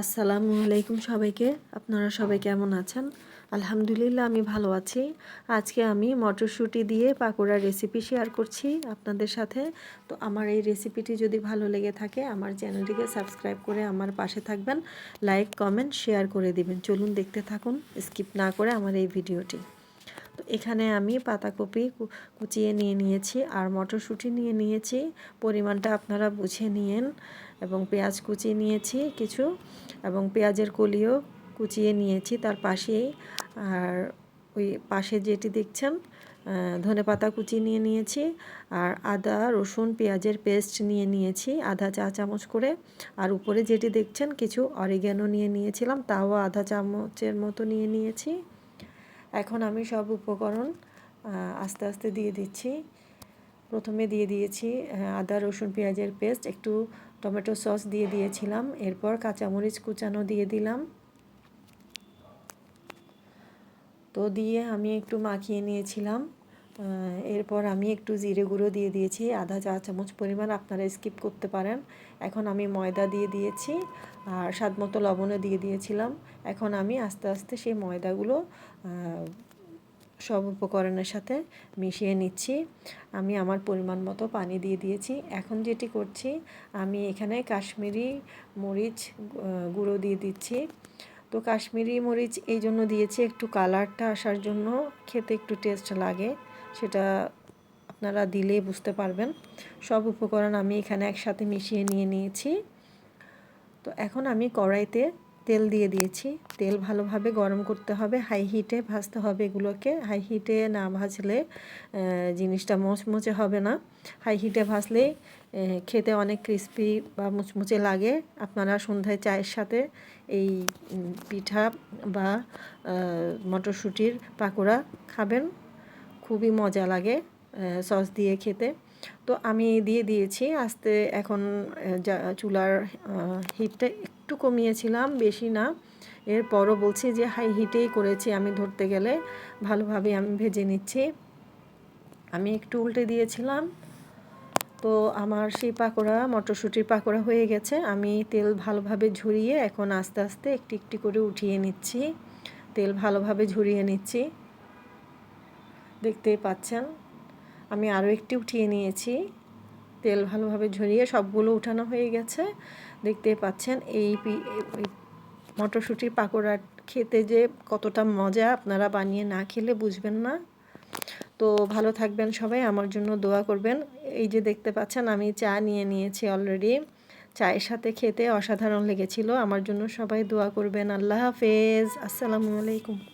আসসালামু আলাইকুম সবাইকে। আপনারা সবাই কেমন আছেন? আলহামদুলিল্লাহ, আমি ভালো আছি। আজকে আমি মটরশুঁটি দিয়ে পাকোড়ার রেসিপি শেয়ার করছি আপনাদের সাথে। তো আমার এই রেসিপিটি যদি ভালো লেগে থাকে, আমার চ্যানেলটিকে সাবস্ক্রাইব করে আমার পাশে থাকবেন। লাইক কমেন্ট শেয়ার করে দিবেন। চলুন দেখতে থাকুন স্কিপ না করে আমার এই ভিডিওটি এখানে আমি পাতাকপি কুচিয়ে নিয়ে নিয়েছি আর মটরশুঁটি নিয়ে নিয়েছি। পরিমাণটা আপনারা বুঝে নিয়েন। এবং পেঁয়াজ কুচিয়ে নিয়েছি কিছু এবং পেঁয়াজের কলিও কুচিয়ে নিয়েছি তার পাশেই। আর ওই পাশে যেটি দেখছেন ধনে পাতা কুচি নিয়ে নিয়েছি। আর আদা, রসুন, পেঁয়াজের পেস্ট নিয়ে নিয়েছি, আধা চা চামচ করে। আর উপরে যেটি দেখছেন, কিছু অরিগ্যানো নিয়ে নিয়েছিলাম, তাও আধা চামচের মতো নিয়ে নিয়েছি। এখন আমি সব উপকরণ আস্তে আস্তে দিয়ে দিচ্ছি। প্রথমে দিয়ে দিয়েছি আদা, রসুন, পেঁয়াজের পেস্ট, একটু টমেটো সস দিয়ে দিয়েছিলাম, এরপর কাঁচামরিচ কুচানো দিয়ে দিলাম। তো দিয়ে আমি একটু মাখিয়ে নিয়েছিলাম। এরপর আমি একটু জিরে গুঁড়ো দিয়ে দিয়েছি, আধা চা চামচ পরিমাণ আপনারা স্কিপ করতে পারেন। এখন আমি ময়দা দিয়ে দিয়েছি আর স্বাদ মতো লবণও দিয়ে দিয়েছিলাম। এখন আমি আস্তে আস্তে সেই ময়দাগুলো সব উপকরণের সাথে মিশিয়ে নিচ্ছি। আমি আমার পরিমাণ মতো পানি দিয়ে দিয়েছি। এখন যেটি করছি, আমি এখানে কাশ্মীরি মরিচ গুঁড়ো দিয়ে দিচ্ছি। তো কাশ্মীরি মরিচ এই জন্য দিয়েছি, একটু কালারটা আসার জন্য খেতে একটু টেস্ট লাগে। সেটা আপনারা দিলেই বুঝতে পারবেন। সব উপকরণ আমি এখানে একসাথে মিশিয়ে নিয়ে নিয়েছি। তো এখন আমি কড়াইতে তেল দিয়ে দিয়েছি। তেল ভালোভাবে গরম করতে হবে, হাই হিটে ভাজতে হবে এগুলোকে। হাই হিটে না ভাজলে জিনিসটা মুচমুচে হবে না। হাই হিটে ভাজলে খেতে অনেক ক্রিস্পি বা মুচমুচে লাগে। আপনারা সন্ধ্যায় চায়ের সাথে এই পিঠা বা মটরশুঁটির পাকোড়া খাবেন। খুবই মজা লাগে সস দিয়ে খেতে। তো আমি দিয়ে দিয়েছি, আস্তে এখন চুলার হিটটা একটু কমিয়েছিলাম, বেশি না। এরপরও বলছি যে, হাই, হিটেই করেছি আমি ধরতে গেলে, ভালোভাবে আমি ভেজে নিচ্ছি। আমি একটু উল্টে দিয়েছিলাম। তো আমার সেই পাকোড়া, মটরশুঁটির পাকোড়া হয়ে গেছে। আমি তেল ভালোভাবে ঝরিয়ে এখন আস্তে আস্তে একটি একটি করে উঠিয়ে নিচ্ছি। তেল ভালোভাবে ঝরিয়ে নিচ্ছি। দেখতেই পাচ্ছেন। আমি আরও একটি উঠিয়ে নিয়েছি। তেল ভালোভাবে ঝরিয়ে সবগুলো উঠানো হয়ে গেছে। দেখতে পাচ্ছেন এই মটরশুঁটির পাকোড়া খেতে যে কতটা মজা আপনারা বানিয়ে না খেলে বুঝবেন না। তো ভালো থাকবেন সবাই, আমার জন্য দোয়া করবেন। এই যে দেখতে পাচ্ছেন আমি চা নিয়ে নিয়েছি অলরেডি চায়ের সাথে খেতে অসাধারণ লেগেছিল। আমার জন্য সবাই দোয়া করবেন। আল্লাহ হাফেজ। আসসালামু আলাইকুম।